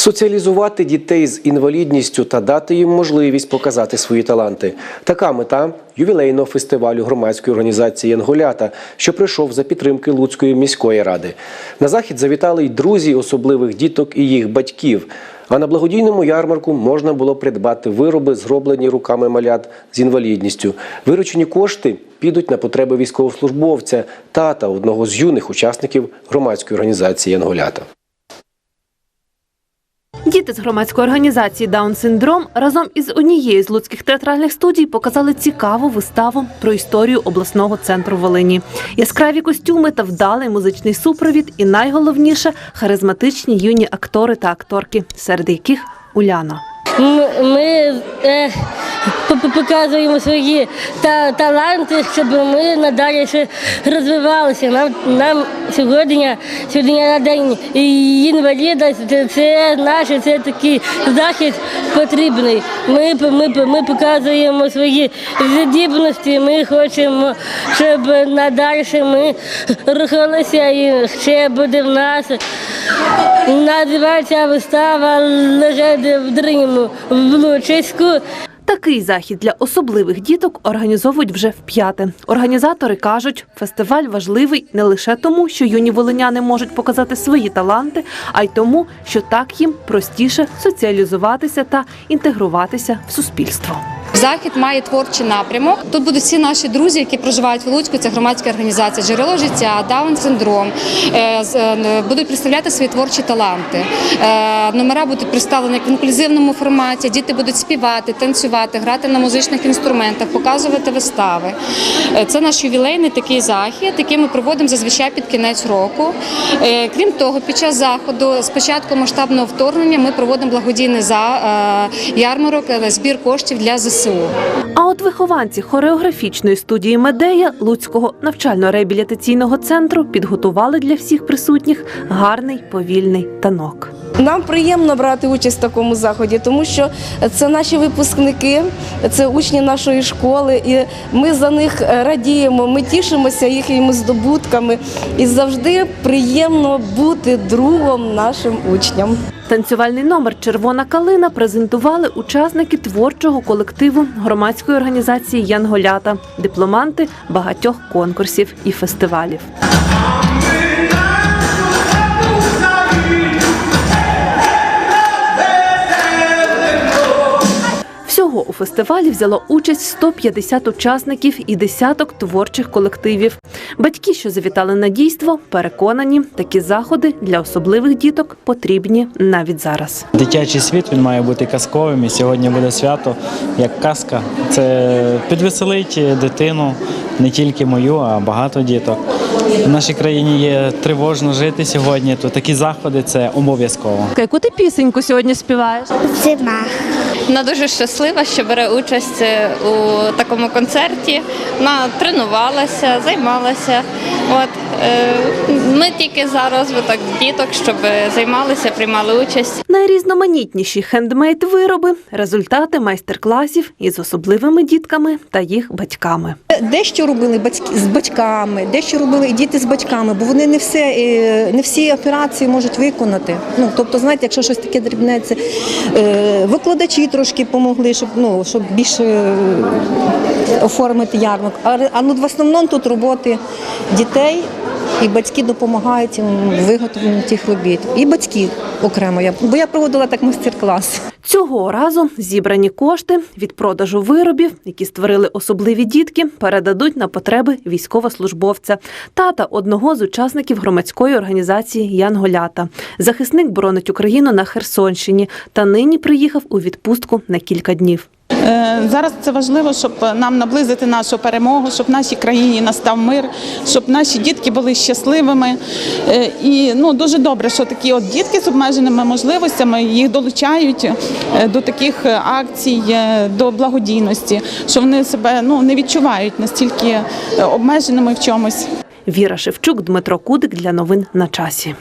Соціалізувати дітей з інвалідністю та дати їм можливість показати свої таланти. Така мета ювілейного фестивалю громадської організації Янголята, що прийшов за підтримки Луцької міської ради. На захід завітали й друзі особливих діток і їх батьків. А на благодійному ярмарку можна було придбати вироби, зроблені руками малят з інвалідністю. Виручені кошти підуть на потреби військовослужбовця, тата одного з юних учасників громадської організації Янголята. Діти з громадської організації Даун Синдром разом із однією з луцьких театральних студій показали цікаву виставу про історію обласного центру Волині. Яскраві костюми та вдалий музичний супровід, і найголовніше харизматичні юні актори та акторки, серед яких Уляна. Ми, ми е, показуємо свої та, таланти, щоб ми надалі ще розвивалися. Нам, нам сьогодні, сьогодні на день інваліда, це, наш, це такий захід потрібний. Ми, ми, ми показуємо свої здібності, ми хочемо, щоб надалі ми рухалися і ще буде в нас. Називається вистава «Легенди в Дриму в Лучиську. Такий захід для особливих діток організовують вже вп'яте. Організатори кажуть, фестиваль важливий не лише тому, що юні волиняни можуть показати свої таланти, а й тому, що так їм простіше соціалізуватися та інтегруватися в суспільство. Захід має творчий напрямок. Тут будуть всі наші друзі, які проживають в Луцьку. Це громадська організація Джерело життя, Даун синдром. Е, е, Будуть представляти свої творчі таланти. Е, Номера будуть представлені в інклюзивному форматі. Діти будуть співати, танцювати, грати на музичних інструментах, показувати вистави. Це наш ювілейний такий захід, який ми проводимо зазвичай під кінець року. Крім того, під час заходу з початку масштабного вторгнення ми проводимо благодійний ярмарок збір коштів для ЗСУ. А от вихованці хореографічної студії Медея Луцького навчально-реабілітаційного центру підготували для всіх присутніх гарний повільний танок. Нам приємно брати участь в такому заході, тому що це наші випускники, це учні нашої школи, і ми за них радіємо. Ми тішимося їхніми здобутками, і завжди приємно бути другом нашим учням. Танцювальний номер Червона калина презентували учасники творчого колективу громадської організації Янголята, дипломанти багатьох конкурсів і фестивалів. Всього у фестивалі взяло участь 150 учасників і десяток творчих колективів. Батьки, що завітали на дійство, переконані, такі заходи для особливих діток потрібні навіть зараз. Дитячий світ він має бути казковим. І сьогодні буде свято як казка. Це підвеселить дитину, не тільки мою, а багато діток. В нашій країні є тривожно жити сьогодні, то такі заходи це обов'язково. Яку ти пісеньку сьогодні співаєш? Зима. Вона дуже щаслива, що бере участь е, у такому концерті. Вона тренувалася, займалася. От е, ми тільки за розвиток діток, щоб займалися, приймали участь. Найрізноманітніші хендмейд вироби, результати майстер-класів із особливими дітками та їх батьками. Дещо робили батьки з батьками, дещо робили і діти з батьками, бо вони не все е, не всі операції можуть виконати. Ну тобто, знаєте, якщо щось таке дрібне, це е, викладачі трошки допомогли, щоб ну щоб більше е, оформити ярмарку. А, ну в основному тут роботи дітей. І батьки допомагають їм в тих робіт. І батьки окремо. Я бо я проводила так майстер-клас. Цього разу зібрані кошти від продажу виробів, які створили особливі дітки, передадуть на потреби військовослужбовця, тата одного з учасників громадської організації Янголята. Захисник боронить Україну на Херсонщині та нині приїхав у відпустку на кілька днів. Е, Зараз це важливо, щоб нам наблизити нашу перемогу, щоб в нашій країні настав мир, щоб наші дітки були щасливими. Е, І ну дуже добре, що такі от дітки з обмеженими можливостями їх долучають е, до таких акцій, до благодійності, що вони себе ну не відчувають настільки обмеженими в чомусь. Віра Шевчук, Дмитро Кудик для новин на часі.